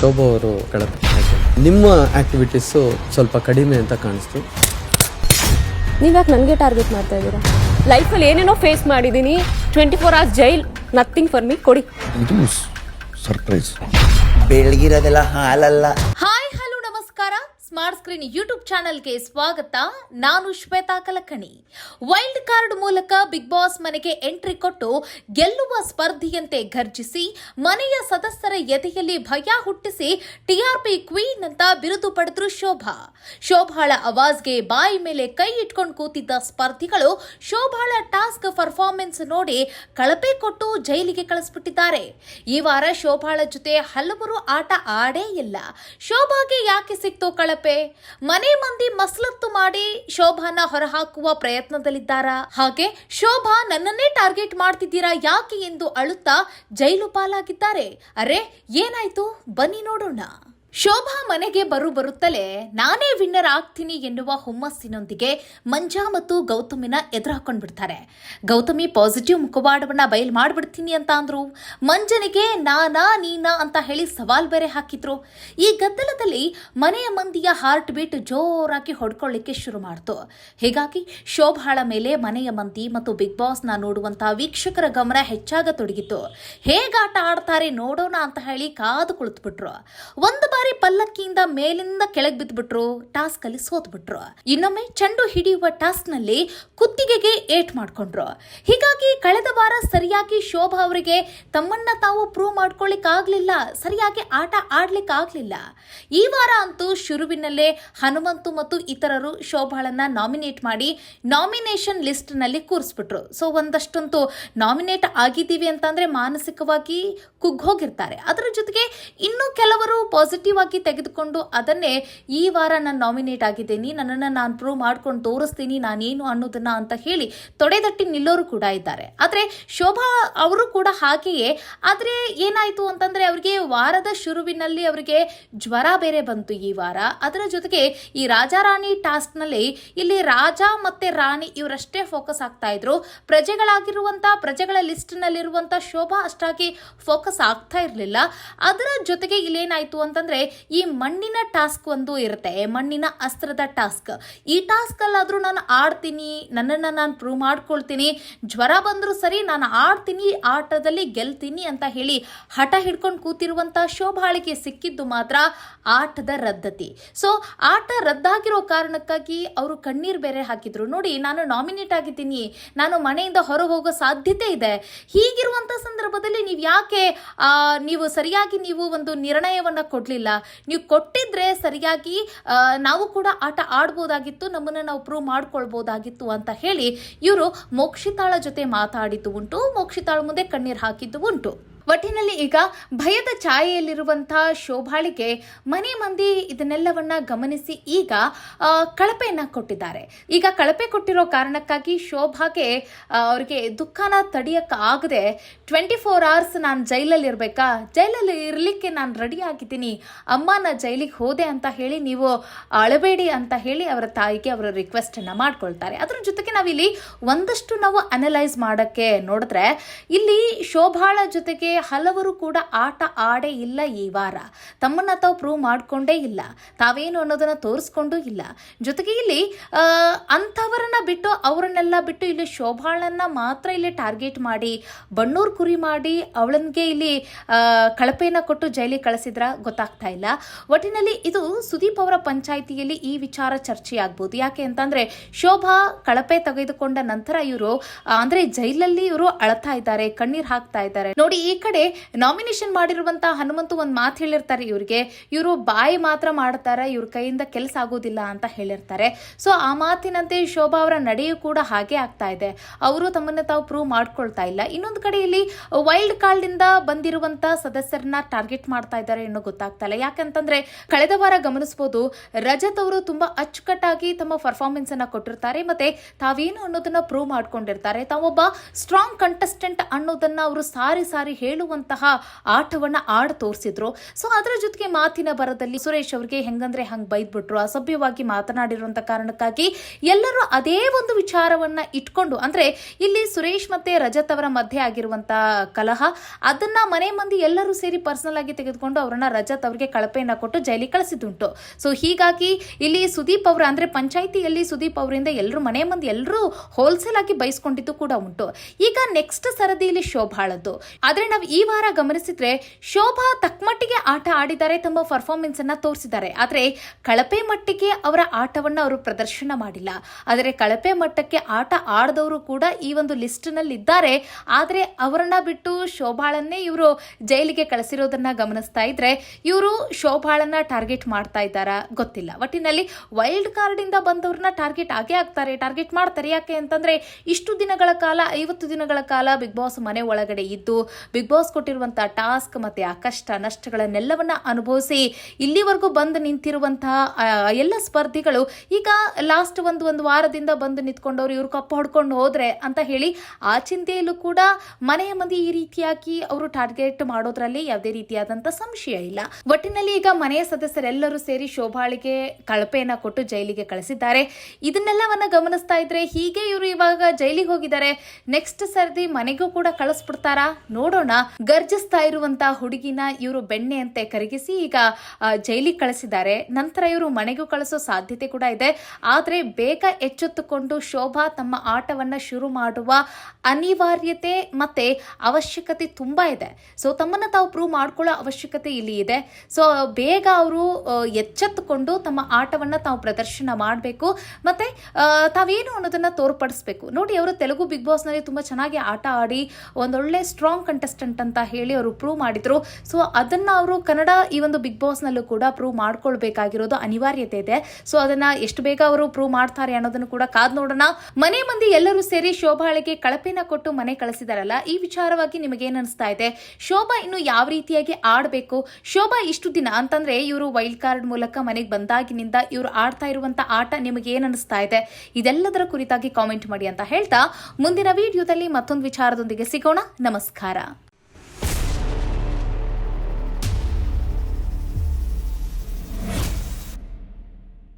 ಶೋಭಾ ಅವರು ಕಳಪೆ ನಿಮ್ಮ ಆಕ್ಟಿವಿಟೀಸು ಸ್ವಲ್ಪ ಕಡಿಮೆ ಅಂತ ಕಾಣಿಸ್ತು. ನೀವ್ಯಾಕೆ ನನಗೆ ಟಾರ್ಗೆಟ್ ಮಾಡ್ತಾ ಇದ್ದೀರಾ? ಲೈಫಲ್ಲಿ ಏನೇನೋ ಫೇಸ್ ಮಾಡಿದ್ದೀನಿ twenty four hours jail nothing for me ಕೊಡಿ. ಇದು ಸರ್ಪ್ರೈಸ್ ಬೆಳಗಿರೋದೆಲ್ಲ ಹಾಲಲ್ಲ. ಹಾಯ್ ಸ್ಮಾರ್ಟ್ ಸ್ಕ್ರೀನ್ ಯೂಟ್ಯೂಬ್ ಚಾನೆಲ್ಗೆ ಸ್ವಾಗತ. ನಾನು ಶ್ವೇತಾ ಕಲಕಣಿ. ವೈಲ್ಡ್ ಕಾರ್ಡ್ ಮೂಲಕ ಬಿಗ್ ಬಾಸ್ ಮನೆಗೆ ಎಂಟ್ರಿ ಕೊಟ್ಟು ಗೆಲ್ಲುವ ಸ್ಪರ್ಧಿಯಂತೆ ಘರ್ಜಿಸಿ, ಮನೆಯ ಸದಸ್ಯರ ಎದೆಯಲ್ಲಿ ಭಯ ಹುಟ್ಟಿಸಿ ಟಿಆರ್ಪಿ ಕ್ವೀನ್ ಅಂತ ಬಿರುದು ಪಡೆದ್ರು ಶೋಭಾ. ಶೋಭಾಳ ಅವಾಜ್ಗೆ ಬಾಯಿ ಮೇಲೆ ಕೈ ಇಟ್ಕೊಂಡು ಕೂತಿದ್ದ ಸ್ಪರ್ಧಿಗಳು ಶೋಭಾಳ ಟಾಸ್ಕ್ ಪರ್ಫಾರ್ಮೆನ್ಸ್ ನೋಡಿ ಕಳಪೆ ಕೊಟ್ಟು ಜೈಲಿಗೆ ಕಳಿಸ್ಬಿಟ್ಟಿದ್ದಾರೆ. ಈ ವಾರ ಶೋಭಾಳ ಜೊತೆ ಹಲವರು ಆಟ ಆಡೇ ಇಲ್ಲ. ಶೋಭಾಗೆ ಯಾಕೆ ಸಿಕ್ತು ಕಳಪೆ? ಮನೆ ಮಂದಿ ಮಸಲತ್ತು ಮಾಡಿ ಶೋಭಾನ ಹೊರಹಾಕುವ ಪ್ರಯತ್ನದಲ್ಲಿದ್ದಾರಾ? ಹಾಗೆ ಶೋಭಾ ನನ್ನನ್ನೇ ಟಾರ್ಗೆಟ್ ಮಾಡ್ತಿದ್ದೀರಾ ಯಾಕೆ ಎಂದು ಅಳುತ್ತಾ ಜೈಲು ಪಾಲಾಗಿದ್ದಾರೆ. ಅರೆ, ಏನಾಯ್ತು? ಬನ್ನಿ ನೋಡೋಣ. ಶೋಭಾ ಮನೆಗೆ ಬರು ಬರುತ್ತಲೇ ನಾನೇ ವಿನ್ನರ್ ಆಗ್ತೀನಿ ಎನ್ನುವ ಹುಮ್ಮಸ್ಸಿನೊಂದಿಗೆ ಮಂಜಾ ಮತ್ತು ಗೌತಮಿನ ಎದುರು ಹಾಕೊಂಡ್ ಬಿಡ್ತಾರೆ ಗೌತಮಿ ಪಾಸಿಟಿವ್ ಮುಖವಾಡವನ್ನ ಬಯಲು ಮಾಡಿಬಿಡ್ತೀನಿ ಅಂತ ಅಂದ್ರು. ಮಂಜನಿಗೆ, ನಾನಾ, ನೀನಾ ಅಂತ ಹೇಳಿ ಸವಾಲ್ ಬೇರೆ ಹಾಕಿದ್ರು. ಈ ಗದ್ದಲದಲ್ಲಿ ಮನೆಯ ಮಂದಿಯ ಹಾರ್ಟ್ ಬೀಟ್ ಜೋರಾಗಿ ಹೊಡ್ಕೊಳ್ಳಿಕ್ಕೆ ಶುರು ಮಾಡ್ತು. ಹೀಗಾಗಿ ಶೋಭಾಳ ಮೇಲೆ ಮನೆಯ ಮಂದಿ ಮತ್ತು ಬಿಗ್ ಬಾಸ್ನ ನೋಡುವಂತಹ ವೀಕ್ಷಕರ ಗಮನ ಹೆಚ್ಚಾಗತೊಡಗಿತು. ಹೇಗಾಟ ಆಡ್ತಾರೆ ನೋಡೋಣ ಅಂತ ಹೇಳಿ ಕಾದು ಕುಳಿತುಬಿಟ್ರು. ಒಂದು ಬಾರಿ ಪಲ್ಲಕ್ಕಿಯಿಂದ ಮೇಲಿಂದ ಕೆಳಗೆ ಬಿದ್ದುಬಿಟ್ರು ಟಾಸ್ಕ್ ಅಲ್ಲಿ ಸೋತ್ಬಿಟ್ರು. ಇನ್ನೊಮ್ಮೆ ಚೆಂಡು ಹಿಡಿಯುವ ಟಾಸ್ಕ್ನಲ್ಲಿ ಕುತ್ತಿಗೆಗೆ ಏಟ್ ಮಾಡ್ಕೊಂಡ್ರು. ಹೀಗಾಗಿ ಕಳೆದ ವಾರ ಸರಿಯಾಗಿ ಶೋಭಾ ಅವರಿಗೆ ತಮ್ಮನ್ನ ತಾವು ಪ್ರೂವ್ ಮಾಡ್ಕೊಳ್ಳಿಕ್ ಆಗ್ಲಿಲ್ಲ ಸರಿಯಾಗಿ ಆಟ ಆಡ್ಲಿಕ್ಕೆ ಆಗ್ಲಿಲ್ಲ ಈ ವಾರ ಅಂತೂ ಶುರುವಿನಲ್ಲೇ ಹನುಮಂತು ಮತ್ತು ಇತರರು ಶೋಭಾಳನ್ನ ನಾಮಿನೇಟ್ ಮಾಡಿ ನಾಮಿನೇಷನ್ ಲಿಸ್ಟ್ನಲ್ಲಿ ಕೂರಿಸ್ಬಿಟ್ರು. ಸೊ ಒಂದಷ್ಟಂತೂ ನಾಮಿನೇಟ್ ಆಗಿದ್ದೀವಿ ಅಂತಂದ್ರೆ ಮಾನಸಿಕವಾಗಿ ಕುಗ್ಗೋಗಿರ್ತಾರೆ ಅದರ ಜೊತೆಗೆ ಇನ್ನೂ ಕೆಲವರು ಪಾಸಿಟಿವ್ ಆಗಿ ತೆಗೆದುಕೊಂಡು ಅದನ್ನೇ ಈ ವಾರ ನಾನು ನಾಮಿನೇಟ್ ಆಗಿದ್ದೀನಿ. ನನ್ನನ್ನು ನಾನು ಪ್ರೂವ್ ಮಾಡ್ಕೊಂಡು ತೋರಿಸ್ತೀನಿ, ನಾನೇನು ಅನ್ನೋದನ್ನ ಅಂತ ಹೇಳಿ ತೊಡೆದಟ್ಟಿ ನಿಲ್ಲೋರು ಕೂಡ ಇದ್ದಾರೆ. ಆದರೆ ಶೋಭಾ ಅವರು ಕೂಡ ಹಾಗೆಯೇ. ಆದರೆ ಏನಾಯಿತು ಅಂತಂದ್ರೆ ಅವರಿಗೆ ವಾರದ ಶುರುವಿನಲ್ಲಿ ಅವರಿಗೆ ಜ್ವರ ಬೇರೆ ಬಂತು ಈ ವಾರ. ಅದರ ಜೊತೆಗೆ ಈ ರಾಜಾರಾಣಿ ಟಾಸ್ಕ್ನಲ್ಲಿ ಇಲ್ಲಿ ರಾಜ ಮತ್ತೆ ರಾಣಿ ಇವರಷ್ಟೇ ಫೋಕಸ್ ಆಗ್ತಾ ಇದ್ರು. ಪ್ರಜೆಗಳಾಗಿರುವಂತ, ಪ್ರಜೆಗಳ ಲಿಸ್ಟ್ನಲ್ಲಿರುವಂಥ ಶೋಭಾ ಅಷ್ಟಾಗಿ ಫೋಕಸ್ ಆಗ್ತಾ ಇರಲಿಲ್ಲ. ಅದರ ಜೊತೆಗೆ ಇಲ್ಲೇನಾಯಿತು ಅಂತಂದ್ರೆ ಈ ಮಣ್ಣಿನ ಟಾಸ್ಕ್ ಒಂದು ಇರುತ್ತೆ ಮಣ್ಣಿನ ಅಸ್ತ್ರದ ಟಾಸ್ಕ್. ಈ ಟಾಸ್ಕಲ್ಲಾದರೂ ನಾನು ಆಡ್ತೀನಿ, ನನ್ನನ್ನು ನಾನು ಪ್ರೂವ್ ಮಾಡ್ಕೊಳ್ತೀನಿ, ಜ್ವರ ಬಂದರೂ ಸರಿ ನಾನು ಆಡ್ತೀನಿ, ಆಟದಲ್ಲಿ ಗೆಲ್ತೀನಿ ಅಂತ ಹೇಳಿ ಹಠ ಹಿಡ್ಕೊಂಡು ಕೂತಿರುವಂತ ಶೋಭಾಳಿಗೆ ಸಿಕ್ಕಿದ್ದು ಮಾತ್ರ ಆಟದ ರದ್ದತಿ. ಸೊ ಆಟ ರದ್ದಾಗಿರೋ ಕಾರಣಕ್ಕಾಗಿ ಅವರು ಕಣ್ಣೀರು ಬೇರೆ ಹಾಕಿದ್ರು. ನೋಡಿ, ನಾನು ನಾಮಿನೇಟ್ ಆಗಿದ್ದೀನಿ, ನಾನು ಮನೆಯಿಂದ ಹೊರ ಹೋಗೋ ಸಾಧ್ಯತೆ ಇದೆ. ಹೀಗಿರುವಂತ ಸಂದರ್ಭದಲ್ಲಿ ನೀವು ಯಾಕೆ ನೀವು ಸರಿಯಾಗಿ ನೀವು ಒಂದು ನಿರ್ಣಯವನ್ನ ಕೊಡ್ಲಿಲ್ಲ? ನೀವು ಕೊಟ್ಟಿದ್ರೆ ಸರಿಯಾಗಿ ನಾವು ಕೂಡ ಆಟ ಆಡ್ಬೋದಾಗಿತ್ತು, ನಮ್ಮನ್ನ ನಾವು ಪ್ರೂವ್ ಮಾಡ್ಕೊಳ್ಬೋದಾಗಿತ್ತು ಅಂತ ಹೇಳಿ ಇವರು ಮೋಕ್ಷಿತಾಳ ಜೊತೆ ಮಾತಾಡಿದ್ದು ಉಂಟು, ಮೋಕ್ಷಿತಾಳ ಮುಂದೆ ಕಣ್ಣೀರು ಹಾಕಿದ್ದು ಉಂಟು. ಒಟ್ಟಿನಲ್ಲಿ ಈಗ ಭಯದ ಛಾಯೆಯಲ್ಲಿರುವಂತಹ ಶೋಭಾಳಿಗೆ ಮನೆ ಮಂದಿ ಇದನ್ನೆಲ್ಲವನ್ನ ಗಮನಿಸಿ ಈಗ ಕಳಪೆಯನ್ನ ಕೊಟ್ಟಿದ್ದಾರೆ. ಈಗ ಕಳಪೆ ಕೊಟ್ಟಿರೋ ಕಾರಣಕ್ಕಾಗಿ ಶೋಭಾಗೆ ಅವರಿಗೆ ದುಃಖನ ತಡಿಯಕ್ಕೆ ಆಗದೆ ಟ್ವೆಂಟಿ ಫೋರ್ ಅವರ್ಸ್ ನಾನು ಜೈಲಲ್ಲಿ ಇರಬೇಕಾ? ಜೈಲಲ್ಲಿ ಇರಲಿಕ್ಕೆ ನಾನು ರೆಡಿ ಆಗಿದ್ದೀನಿ. ಅಮ್ಮನ ಜೈಲಿಗೆ ಹೋದೆ ಅಂತ ಹೇಳಿ ನೀವು ಅಳಬೇಡಿ ಅಂತ ಹೇಳಿ ಅವರ ತಾಯಿಗೆ ಅವರ ರಿಕ್ವೆಸ್ಟ್ ಅನ್ನ ಮಾಡ್ಕೊಳ್ತಾರೆ. ಅದ್ರ ಜೊತೆಗೆ ನಾವಿಲ್ಲಿ ಒಂದಷ್ಟು ನಾವು ಅನಲೈಸ್ ಮಾಡಕ್ಕೆ ನೋಡಿದ್ರೆ, ಇಲ್ಲಿ ಶೋಭಾಳ ಜೊತೆಗೆ ಹಲವರು ಕೂಡ ಆಟ ಆಡೇ ಇಲ್ಲ ಈ ವಾರ. ತಮ್ಮನ್ನ ತಾವು ಪ್ರೂವ್ ಮಾಡ್ಕೊಂಡೇ ಇಲ್ಲ. ತಾವೇನು ಅನ್ನೋದನ್ನ ತೋರಿಸ್ಕೊಂಡು ಇಲ್ಲ. ಜೊತೆಗೆ ಇಲ್ಲಿ ಅಂಥವರನ್ನ ಬಿಟ್ಟು ಅವರನ್ನೆಲ್ಲ ಬಿಟ್ಟು ಇಲ್ಲಿ ಶೋಭಾಳನ್ನ ಮಾತ್ರ ಇಲ್ಲಿ ಟಾರ್ಗೆಟ್ ಮಾಡಿ, ಬಣ್ಣೂರ್ ಕುರಿ ಮಾಡಿ ಅವಳನ್ಗೆ ಇಲ್ಲಿ ಕಳಪೆಯನ್ನ ಕೊಟ್ಟು ಜೈಲಿಗೆ ಕಳಿಸಿದ್ರ ಗೊತ್ತಾಗ್ತಾ ಇಲ್ಲ. ಒಟ್ಟಿನಲ್ಲಿ ಇದು ಸುದೀಪ್ ಅವರ ಪಂಚಾಯಿತಿಯಲ್ಲಿ ಈ ವಿಚಾರ ಚರ್ಚೆ ಆಗ್ಬೋದು ಯಾಕೆ ಅಂತಂದ್ರೆ ಶೋಭಾ ಕಳಪೆ ತೆಗೆದುಕೊಂಡ ನಂತರ ಇವರು ಅಂದ್ರೆ ಜೈಲಲ್ಲಿ ಇವರು ಅಳ್ತಾ ಇದ್ದಾರೆ, ಕಣ್ಣೀರ್ ಹಾಕ್ತಾ ಇದ್ದಾರೆ. ನೋಡಿ, ಈ ಕಡೆ ನಾಮಿನೇಷನ್ ಮಾಡಿರುವಂತಹ ಹನುಮಂತು ಒಂದ್ ಮಾತು ಹೇಳಿರ್ತಾರೆ ಇವರಿಗೆ. ಇವರು ಬಾಯಿ ಮಾತ್ರ ಮಾಡ್ತಾರೆ, ಇವ್ರ ಕೈಯಿಂದ ಕೆಲಸ ಆಗೋದಿಲ್ಲ ಅಂತ ಹೇಳಿರ್ತಾರೆ. ಸೊ ಆ ಮಾತಿನಂತೆ ಶೋಭಾ ಅವರ ನಡೆಯೂ ಕೂಡ ಹಾಗೆ ಆಗ್ತಾ ಇದೆ. ಅವರು ತಮ್ಮನ್ನ ತಾವು ಪ್ರೂವ್ ಮಾಡ್ಕೊಳ್ತಾ ಇಲ್ಲ. ಇನ್ನೊಂದು ಕಡೆ ಇಲ್ಲಿ ವೈಲ್ಡ್ ಕಾರ್ಡ್ ಇಂದ ಬಂದಿರುವಂತ ಸದಸ್ಯರನ್ನ ಟಾರ್ಗೆಟ್ ಮಾಡ್ತಾ ಇದ್ದಾರೆ ಅನ್ನೋ ಗೊತ್ತಾಗ್ತಾ ಇಲ್ಲ. ಯಾಕಂತಂದ್ರೆ ಕಳೆದ ವಾರ ಗಮನಿಸಬಹುದು ರಜತ್ ಅವರು ತುಂಬಾ ಅಚ್ಚುಕಟ್ಟಾಗಿ ತಮ್ಮ ಪರ್ಫಾರ್ಮೆನ್ಸ್ ಅನ್ನ ಕೊಟ್ಟಿರ್ತಾರೆ. ಮತ್ತೆ ತಾವೇನು ಅನ್ನೋದನ್ನ ಪ್ರೂವ್ ಮಾಡ್ಕೊಂಡಿರ್ತಾರೆ. ತಾವೊಬ್ಬ ಸ್ಟ್ರಾಂಗ್ ಕಂಟೆಸ್ಟೆಂಟ್ ಅನ್ನೋದನ್ನ ಅವರು ಸಾರಿ ಸಾರಿ ಹೇಳುವಂತಹ ಆಟವನ್ನ ಆಡ್ ತೋರಿಸಿದ್ರು. ಸೊ ಅದರ ಜೊತೆಗೆ ಮಾತಿನ ಬರದಲ್ಲಿ ಸುರೇಶ್ ಅವರಿಗೆ ಹೆಂಗಂದ್ರೆ ಹಂಗ್ ಬೈದ್ಬಿಟ್ರು. ಅಸಭ್ಯವಾಗಿ ಮಾತನಾಡಿರುವಂತ ಕಾರಣಕ್ಕಾಗಿ ಎಲ್ಲರೂ ಅದೇ ಒಂದು ವಿಚಾರವನ್ನ ಇಟ್ಕೊಂಡು, ಅಂದ್ರೆ ಇಲ್ಲಿ ಸುರೇಶ್ ಮತ್ತೆ ರಜತ್ ಅವರ ಮಧ್ಯೆ ಆಗಿರುವಂತ ಕಲಹ, ಅದನ್ನ ಮನೆ ಮಂದಿ ಎಲ್ಲರೂ ಸೇರಿ ಪರ್ಸನಲ್ ಆಗಿ ತೆಗೆದುಕೊಂಡು ಅವರನ್ನ ರಜತ್ ಅವರಿಗೆ ಕಳಪೆಯನ್ನ ಕೊಟ್ಟು ಜೈಲಿಗೆ ಕಳಿಸಿದುಂಟು ಸೊ ಹೀಗಾಗಿ ಇಲ್ಲಿ ಸುದೀಪ್ ಅವರ, ಅಂದ್ರೆ ಪಂಚಾಯಿತಿಯಲ್ಲಿ ಸುದೀಪ್ ಅವರಿಂದ ಎಲ್ಲರೂ ಮನೆ ಮಂದಿ ಎಲ್ಲರೂ ಹೋಲ್ಸೇಲ್ ಆಗಿ ಬಯಸ್ಕೊಂಡಿದ್ದು ಕೂಡ ಉಂಟು. ಈಗ ನೆಕ್ಸ್ಟ್ ಸರದಿಯಲ್ಲಿ ಶೋಭಾಳದ್ದು ಆದ್ರೆ ಈ ವಾರ ಗಮನಿಸಿದ್ರೆ ಶೋಭಾ ತಕ್ಕಮಟ್ಟಿಗೆ ಆಟ ಆಡಿದ್ದಾರೆ ತಮ್ಮ ಪರ್ಫಾರ್ಮೆನ್ಸ್ ಅನ್ನ ತೋರಿಸಿದ್ದಾರೆ. ಆದರೆ ಕಳಪೆ ಮಟ್ಟಿಗೆ ಅವರ ಆಟವನ್ನು ಅವರು ಪ್ರದರ್ಶನ ಮಾಡಿಲ್ಲ. ಆದರೆ ಕಳಪೆ ಮಟ್ಟಕ್ಕೆ ಆಟ ಆಡದವರು ಕೂಡ ಈ ಒಂದು ಲಿಸ್ಟ್ನಲ್ಲಿ ಇದ್ದಾರೆ ಆದರೆ ಅವರನ್ನ ಬಿಟ್ಟು ಶೋಭಾಳನ್ನೇ ಇವರು ಜೈಲಿಗೆ ಕಳಿಸಿರೋದನ್ನ ಗಮನಿಸ್ತಾ ಇದ್ರೆ ಇವರು ಶೋಭಾಳನ್ನ ಟಾರ್ಗೆಟ್ ಮಾಡ್ತಾ ಇದ್ದಾರಾ ಗೊತ್ತಿಲ್ಲ. ಒಟ್ಟಿನಲ್ಲಿ ವೈಲ್ಡ್ ಕಾರ್ಡ್ ಇಂದ ಬಂದವ್ರನ್ನ ಟಾರ್ಗೆಟ್ ಆಗೇ ಆಗ್ತಾರೆ. ಟಾರ್ಗೆಟ್ ಮಾಡ್ತಾರೆ ಯಾಕೆ ಅಂತಂದ್ರೆ ಇಷ್ಟು ದಿನಗಳ ಕಾಲ, ಐವತ್ತು ದಿನಗಳ ಕಾಲ ಬಿಗ್ ಬಾಸ್ ಮನೆ ಒಳಗಡೆ ಇದ್ದು, ಬಿಗ್ ಬಾಸ್ ಕೊಟ್ಟಿರುವಂತಹ ಟಾಸ್ಕ್ ಮತ್ತೆ ಆ ಕಷ್ಟ ನಷ್ಟಗಳನ್ನೆಲ್ಲವನ್ನ ಅನುಭವಿಸಿ ಇಲ್ಲಿವರೆಗೂ ಬಂದು ನಿಂತಿರುವಂತಹ ಎಲ್ಲ ಸ್ಪರ್ಧಿಗಳು ಈಗ ಲಾಸ್ಟ್ ಒಂದು ಒಂದು ವಾರದಿಂದ ಬಂದು ನಿಂತ್ಕೊಂಡವ್ರು ಇವ್ರು ಕಪ್ಪು ಹೊಡ್ಕೊಂಡು ಹೋದ್ರೆ ಅಂತ ಹೇಳಿ ಆ ಚಿಂತೆಯಲ್ಲೂ ಕೂಡ ಮನೆಯ ಮಂದಿ ಈ ರೀತಿಯಾಗಿ ಅವರು ಟಾರ್ಗೆಟ್ ಮಾಡೋದ್ರಲ್ಲಿ ಯಾವುದೇ ರೀತಿಯಾದಂತ ಸಂಶಯ ಇಲ್ಲ. ಒಟ್ಟಿನಲ್ಲಿ ಈಗ ಮನೆಯ ಸದಸ್ಯರೆಲ್ಲರೂ ಸೇರಿ ಶೋಭಾಳಿಗೆ ಕಳಪೆಯನ್ನ ಕೊಟ್ಟು ಜೈಲಿಗೆ ಕಳಿಸಿದ್ದಾರೆ. ಇದನ್ನೆಲ್ಲವನ್ನ ಗಮನಿಸ್ತಾ ಇದ್ರೆ ಹೀಗೆ ಇವರು ಇವಾಗ ಜೈಲಿಗೆ ಹೋಗಿದ್ದಾರೆ. ನೆಕ್ಸ್ಟ್ ಸರ್ದಿ ಮನೆಗೂ ಕೂಡ ಕಳಿಸ್ಬಿಡ್ತಾರಾ? ನೋಡೋಣ. ಗರ್ಜಿಸ್ತಾ ಇರುವಂತಹ ಹುಡುಗಿನ ಇವರು ಬೆಣ್ಣೆಯಂತೆ ಕರಗಿಸಿ ಈಗ ಜೈಲಿಗೆ ಕಳಿಸಿದ್ದಾರೆ. ನಂತರ ಇವರು ಮನೆಗೂ ಕಳಿಸೋ ಸಾಧ್ಯತೆ ಕೂಡ ಇದೆ. ಆದರೆ ಬೇಗ ಎಚ್ಚೆತ್ತುಕೊಂಡು ಶೋಭಾ ತಮ್ಮ ಆಟವನ್ನು ಶುರು ಮಾಡುವ ಅನಿವಾರ್ಯತೆ ಮತ್ತೆ ಅವಶ್ಯಕತೆ ತುಂಬಾ ಇದೆ. ಸೊ ತಮ್ಮನ್ನ ತಾವು ಪ್ರೂವ್ ಮಾಡ್ಕೊಳ್ಳೋ ಅವಶ್ಯಕತೆ ಇಲ್ಲಿ ಇದೆ. ಸೊ ಬೇಗ ಅವರು ಎಚ್ಚೆತ್ತುಕೊಂಡು ತಮ್ಮ ಆಟವನ್ನು ತಾವು ಪ್ರದರ್ಶನ ಮಾಡಬೇಕು. ಮತ್ತೆ ತಾವೇನು ಅನ್ನೋದನ್ನ ತೋರ್ಪಡಿಸ್ಬೇಕು. ನೋಡಿ, ಅವರು ತೆಲುಗು ಬಿಗ್ ಬಾಸ್ನಲ್ಲಿ ತುಂಬಾ ಚೆನ್ನಾಗಿ ಆಟ ಆಡಿ ಒಂದೊಳ್ಳೆ ಸ್ಟ್ರಾಂಗ್ ಕಂಟೆಸ್ಟೆಂಟ್ ಅಂತ ಹೇಳಿ ಅವರು ಪ್ರೂವ್ ಮಾಡಿದ್ರು. ಸೊ ಅದನ್ನ ಅವರು ಕನ್ನಡ ಈ ಒಂದು ಬಿಗ್ ಬಾಸ್ ನಲ್ಲೂ ಕೂಡ ಪ್ರೂವ್ ಮಾಡ್ಕೊಳ್ಬೇಕಾಗಿರೋದು ಅನಿವಾರ್ಯತೆ ಇದೆ. ಸೊ ಅದನ್ನ ಎಷ್ಟು ಬೇಗ ಅವರು ಪ್ರೂವ್ ಮಾಡ್ತಾರೆ ಅನ್ನೋದನ್ನು ಕೂಡ ಕಾದ್ ನೋಡೋಣ. ಮನೆ ಮಂದಿ ಎಲ್ಲರೂ ಸೇರಿ ಶೋಭಾಳಿಗೆ ಕಳಪೆನ ಕೊಟ್ಟು ಮನೆ ಕಳಿಸಿದಾರಲ್ಲ, ಈ ವಿಚಾರವಾಗಿ ನಿಮಗೆ ಅನಿಸ್ತಾ ಇದೆ? ಶೋಭಾ ಇನ್ನು ಯಾವ ರೀತಿಯಾಗಿ ಆಡಬೇಕು? ಶೋಭಾ ಇಷ್ಟು ದಿನ ಅಂತಂದ್ರೆ ಇವರು ವೈಲ್ಡ್ ಕಾರ್ಡ್ ಮೂಲಕ ಮನೆಗೆ ಬಂದಾಗಿನಿಂದ ಇವರು ಆಡ್ತಾ ಇರುವಂತ ಆಟ ನಿಮಗೆ ಏನ್ ಅನಿಸ್ತಾ ಇದೆ? ಇದೆಲ್ಲದರ ಕುರಿತಾಗಿ ಕಾಮೆಂಟ್ ಮಾಡಿ ಅಂತ ಹೇಳ್ತಾ, ಮುಂದಿನ ವಿಡಿಯೋದಲ್ಲಿ ಮತ್ತೊಂದು ವಿಚಾರದೊಂದಿಗೆ ಸಿಗೋಣ. ನಮಸ್ಕಾರ.